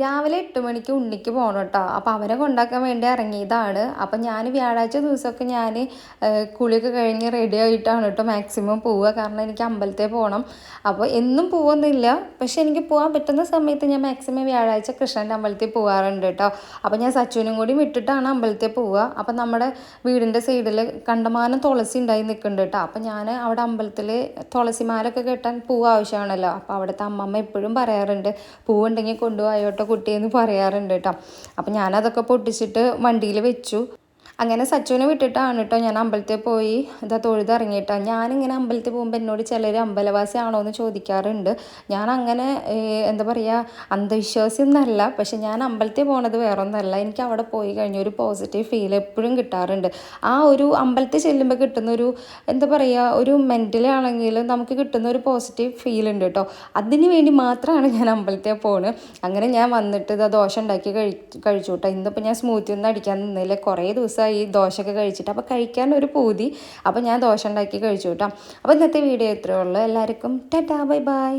രാവിലെ എട്ട് മണിക്ക് ഉണ്ണിക്ക് പോകണം കേട്ടോ. അപ്പോൾ അവരെ കൊണ്ടാക്കാൻ വേണ്ടി ഇറങ്ങിയതാണ്. അപ്പം ഞാൻ വ്യാഴാഴ്ച ദിവസമൊക്കെ ഞാൻ കുളിയൊക്കെ കഴിഞ്ഞ് റെഡി ആയിട്ടാണ് കേട്ടോ മാക്സിമം പോവുക. കാരണം എനിക്ക് അമ്പലത്തിൽ പോകണം അപ്പോൾ എന്നും പോകുന്നില്ല പക്ഷെ എനിക്ക് പോകാൻ പറ്റുന്ന സമയത്ത് ഞാൻ മാക്സിമം വ്യാഴാഴ്ച കൃഷ്ണന്റെ അമ്പലത്തിൽ പോകാറുണ്ട് കേട്ടോ. അപ്പോൾ ഞാൻ സച്ചുവിനും കൂടി വിട്ടിട്ടാണ് അമ്പലത്തിൽ പോവുക. അപ്പം നമ്മുടെ വീടിന്റെ സൈഡിൽ കണ്ടമാനം തുളസി ഉണ്ടായി നിൽക്കുന്നുണ്ട് കേട്ടോ. അപ്പം ഞാൻ അവിടെ അമ്പലത്തിൽ തുളസിമാലൊക്കെ കെട്ടാൻ പൂവ് ആവശ്യമാണല്ലോ. അപ്പോൾ അവിടുത്തെ അമ്മമ്മ എപ്പോഴും പറയാറുണ്ട് പൂവുണ്ടെങ്കിൽ കൊണ്ടുപോയോട്ടോ കുട്ടിയെന്ന് പറയാറുണ്ട് കേട്ടോ. അപ്പം ഞാനതൊക്കെ പൊട്ടിച്ചിട്ട് വണ്ടിയിൽ വെച്ചു. അങ്ങനെ സച്ചുവിനെ വിട്ടിട്ടാണ് കേട്ടോ ഞാൻ അമ്പലത്തിൽ പോയി. ഇതാ തൊഴുതിറങ്ങിയിട്ടാണ് ഞാനിങ്ങനെ അമ്പലത്തിൽ പോകുമ്പോൾ എന്നോട് ചിലർ അമ്പലവാസി ആണോ എന്ന് ചോദിക്കാറുണ്ട്. ഞാൻ അങ്ങനെ എന്താ പറയുക അന്ധവിശ്വാസി ഒന്നല്ല പക്ഷെ ഞാൻ അമ്പലത്തിൽ പോണത് വേറൊന്നല്ല. എനിക്ക് അവിടെ പോയി കഴിഞ്ഞ ഒരു പോസിറ്റീവ് ഫീൽ എപ്പോഴും കിട്ടാറുണ്ട്. ആ ഒരു അമ്പലത്തിൽ ചെല്ലുമ്പോൾ കിട്ടുന്ന ഒരു എന്താ പറയുക ഒരു മെന്റലി ആണെങ്കിലും നമുക്ക് കിട്ടുന്ന ഒരു പോസിറ്റീവ് ഫീൽ ഉണ്ട് കേട്ടോ. അതിന് വേണ്ടി മാത്രമാണ് ഞാൻ അമ്പലത്തിൽ പോകുന്നത് അങ്ങനെ ഞാൻ വന്നിട്ട് ഇതാ ദോശ ഉണ്ടാക്കി കഴി കഴിച്ചു കേട്ടോ. ഇന്നിപ്പോൾ ഞാൻ സ്മൂത്തി ഒന്നും അടിക്കാൻ നിന്നില്ല. കുറേ ദിവസമായി ദോശയൊക്കെ കഴിച്ചിട്ട്. അപ്പോൾ കഴിക്കാൻ ഒരു പൂതി. അപ്പോൾ ഞാൻ ദോശ ഉണ്ടാക്കി കഴിച്ചു കേട്ടോ. അപ്പോൾ ഇന്നത്തെ വീഡിയോ ഇത്രയേ ഉള്ളൂ. എല്ലാവർക്കും ടാറ്റാ ബൈ ബൈ.